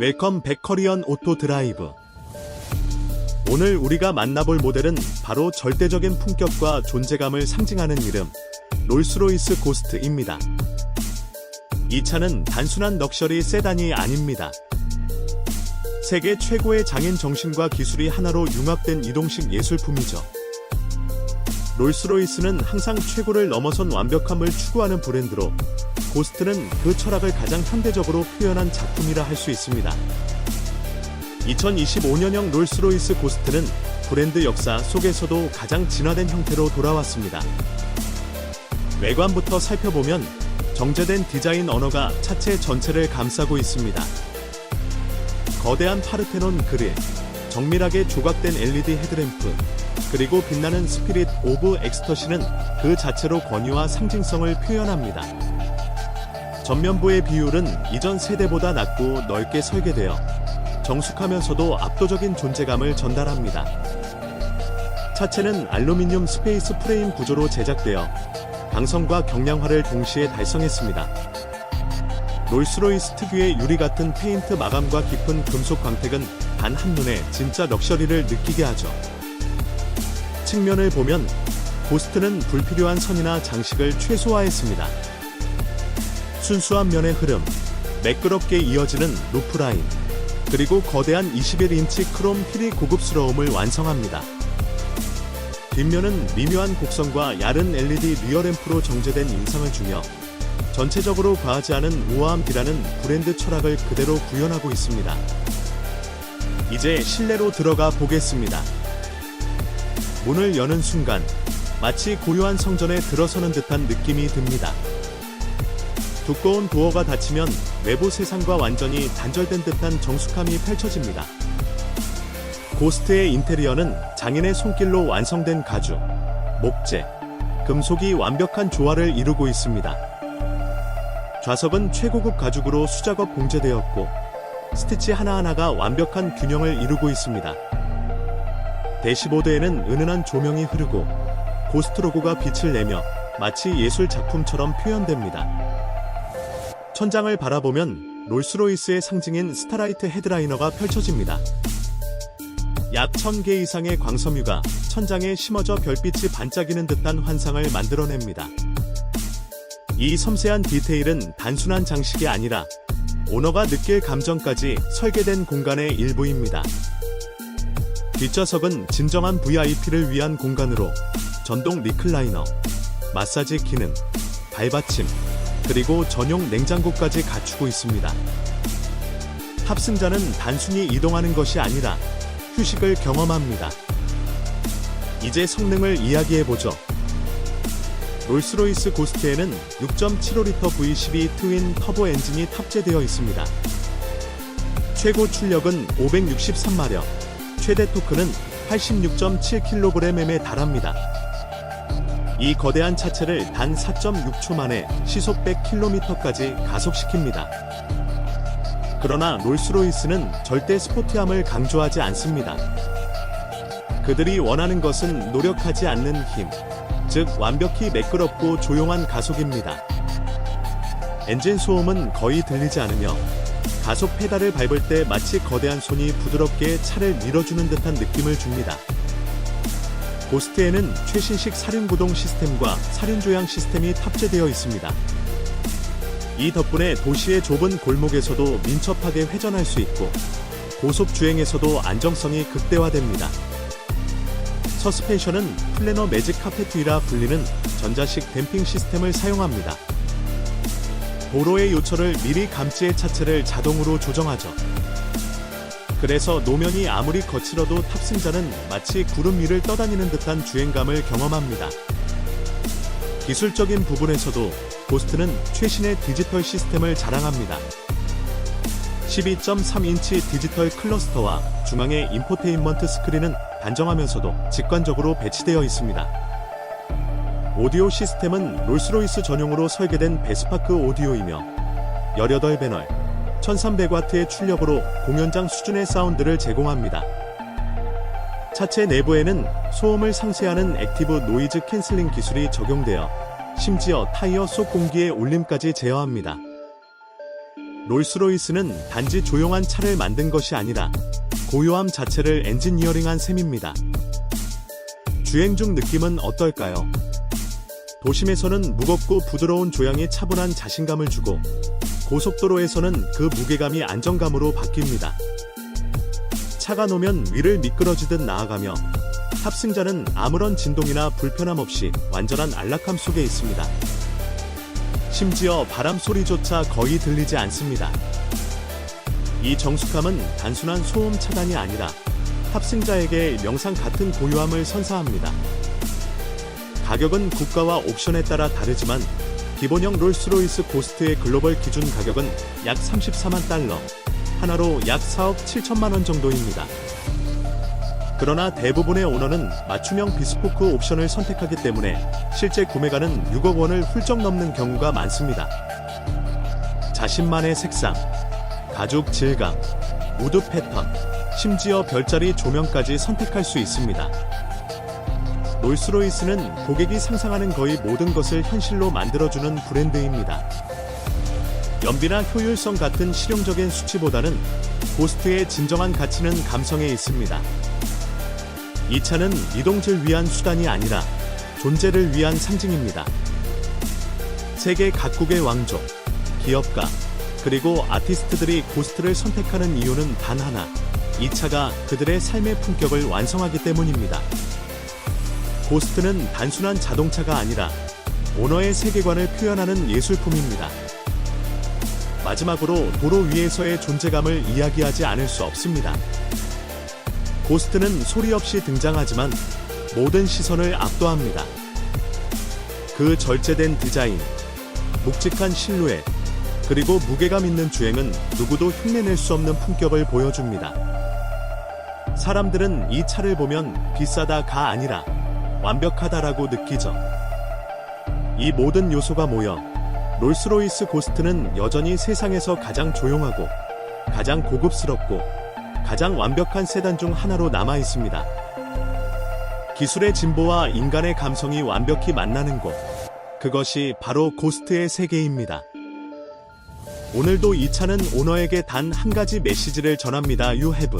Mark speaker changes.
Speaker 1: 웰컴 백커리언 오토 드라이브. 오늘 우리가 만나볼 모델은 바로 절대적인 품격과 존재감을 상징하는 이름, 롤스로이스 고스트입니다. 이 차는 단순한 럭셔리 세단이 아닙니다. 세계 최고의 장인 정신과 기술이 하나로 융합된 이동식 예술품이죠. 롤스로이스는 항상 최고를 넘어선 완벽함을 추구하는 브랜드로 고스트는 그 철학을 가장 현대적으로 표현한 작품이라 할 수 있습니다. 2025년형 롤스로이스 고스트는 브랜드 역사 속에서도 가장 진화된 형태로 돌아왔습니다. 외관부터 살펴보면 정제된 디자인 언어가 차체 전체를 감싸고 있습니다. 거대한 파르테논 그릴, 정밀하게 조각된 LED 헤드램프, 그리고 빛나는 스피릿 오브 엑스터시는 그 자체로 권위와 상징성을 표현합니다. 전면부의 비율은 이전 세대보다 낮고 넓게 설계되어 정숙하면서도 압도적인 존재감을 전달합니다. 차체는 알루미늄 스페이스 프레임 구조로 제작되어 강성과 경량화를 동시에 달성했습니다. 롤스로이스 특유의 유리 같은 페인트 마감과 깊은 금속 광택은 단 한눈에 진짜 럭셔리를 느끼게 하죠. 측면을 보면 고스트는 불필요한 선이나 장식을 최소화했습니다. 순수한 면의 흐름, 매끄럽게 이어지는 루프라인, 그리고 거대한 21인치 크롬 휠이 고급스러움을 완성합니다. 뒷면은 미묘한 곡선과 얇은 LED 리어램프로 정제된 인상을 주며 전체적으로 과하지 않은 우아함이라는 브랜드 철학을 그대로 구현하고 있습니다. 이제 실내로 들어가 보겠습니다. 문을 여는 순간 마치 고요한 성전에 들어서는 듯한 느낌이 듭니다. 두꺼운 도어가 닫히면 외부 세상과 완전히 단절된 듯한 정숙함이 펼쳐집니다. 고스트의 인테리어는 장인의 손길로 완성된 가죽, 목재, 금속이 완벽한 조화를 이루고 있습니다. 좌석은 최고급 가죽으로 수작업 봉제되었고 스티치 하나하나가 완벽한 균형을 이루고 있습니다. 대시보드에는 은은한 조명이 흐르고 고스트 로고가 빛을 내며 마치 예술 작품처럼 표현됩니다. 천장을 바라보면 롤스로이스의 상징인 스타라이트 헤드라이너가 펼쳐집니다. 약 1000개 이상의 광섬유가 천장에 심어져 별빛이 반짝이는 듯한 환상을 만들어냅니다. 이 섬세한 디테일은 단순한 장식이 아니라 오너가 느낄 감정까지 설계된 공간의 일부입니다. 뒷좌석은 진정한 VIP를 위한 공간으로 전동 리클라이너, 마사지 기능, 발받침, 그리고 전용 냉장고까지 갖추고 있습니다. 탑승자는 단순히 이동하는 것이 아니라 휴식을 경험합니다. 이제 성능을 이야기해보죠. 롤스로이스 고스트에는 6.75L V12 트윈 터보 엔진이 탑재되어 있습니다. 최고 출력은 563마력, 최대 토크는 86.7kgm에 달합니다. 이 거대한 차체를 단 4.6초 만에 시속 100km까지 가속시킵니다. 그러나 롤스로이스는 절대 스포티함을 강조하지 않습니다. 그들이 원하는 것은 노력하지 않는 힘, 즉 완벽히 매끄럽고 조용한 가속입니다. 엔진 소음은 거의 들리지 않으며 가속 페달을 밟을 때 마치 거대한 손이 부드럽게 차를 밀어주는 듯한 느낌을 줍니다. 고스트에는 최신식 사륜구동 시스템과 사륜조향 시스템이 탑재되어 있습니다. 이 덕분에 도시의 좁은 골목에서도 민첩하게 회전할 수 있고 고속 주행에서도 안정성이 극대화됩니다. 서스펜션은 플래너 매직 카페트이라 불리는 전자식 댐핑 시스템을 사용합니다. 도로의 요철을 미리 감지해 차체를 자동으로 조정하죠. 그래서 노면이 아무리 거칠어도 탑승자는 마치 구름 위를 떠다니는 듯한 주행감을 경험합니다. 기술적인 부분에서도 고스트는 최신의 디지털 시스템을 자랑합니다. 12.3인치 디지털 클러스터와 중앙의 인포테인먼트 스크린은 단정하면서도 직관적으로 배치되어 있습니다. 오디오 시스템은 롤스로이스 전용으로 설계된 베스파크 오디오이며 18배널, 1300W의 출력으로 공연장 수준의 사운드를 제공합니다. 차체 내부에는 소음을 상쇄하는 액티브 노이즈 캔슬링 기술이 적용되어 심지어 타이어 속 공기의 울림까지 제어합니다. 롤스로이스는 단지 조용한 차를 만든 것이 아니라 고요함 자체를 엔지니어링한 셈입니다. 주행 중 느낌은 어떨까요? 도심에서는 무겁고 부드러운 조향이 차분한 자신감을 주고 고속도로에서는 그 무게감이 안정감으로 바뀝니다. 차가 놓으면 위를 미끄러지듯 나아가며 탑승자는 아무런 진동이나 불편함 없이 완전한 안락함 속에 있습니다. 심지어 바람 소리조차 거의 들리지 않습니다. 이 정숙함은 단순한 소음 차단이 아니라 탑승자에게 명상 같은 고요함을 선사합니다. 가격은 국가와 옵션에 따라 다르지만 기본형 롤스로이스 고스트의 글로벌 기준 가격은 약 34만 달러, 하나로 약 4억 7천만 원 정도입니다. 그러나 대부분의 오너는 맞춤형 비스포크 옵션을 선택하기 때문에 실제 구매가는 6억 원을 훌쩍 넘는 경우가 많습니다. 자신만의 색상, 가죽 질감, 우드 패턴, 심지어 별자리 조명까지 선택할 수 있습니다. 롤스로이스는 고객이 상상하는 거의 모든 것을 현실로 만들어주는 브랜드입니다. 연비나 효율성 같은 실용적인 수치보다는 고스트의 진정한 가치는 감성에 있습니다. 이 차는 이동질 위한 수단이 아니라 존재를 위한 상징입니다. 세계 각국의 왕족, 기업가, 그리고 아티스트들이 고스트를 선택하는 이유는 단 하나. 이 차가 그들의 삶의 품격을 완성하기 때문입니다. 고스트는 단순한 자동차가 아니라 오너의 세계관을 표현하는 예술품입니다. 마지막으로 도로 위에서의 존재감을 이야기하지 않을 수 없습니다. 고스트는 소리 없이 등장하지만 모든 시선을 압도합니다. 그 절제된 디자인, 묵직한 실루엣, 그리고 무게감 있는 주행은 누구도 흉내낼 수 없는 품격을 보여줍니다. 사람들은 이 차를 보면 비싸다가 아니라 완벽하다라고 느끼죠. 이 모든 요소가 모여 롤스로이스 고스트는 여전히 세상에서 가장 조용하고 가장 고급스럽고 가장 완벽한 세단 중 하나로 남아 있습니다. 기술의 진보와 인간의 감성이 완벽히 만나는 곳. 그것이 바로 고스트의 세계입니다. 오늘도 이 차는 오너에게 단 한 가지 메시지를 전합니다. Have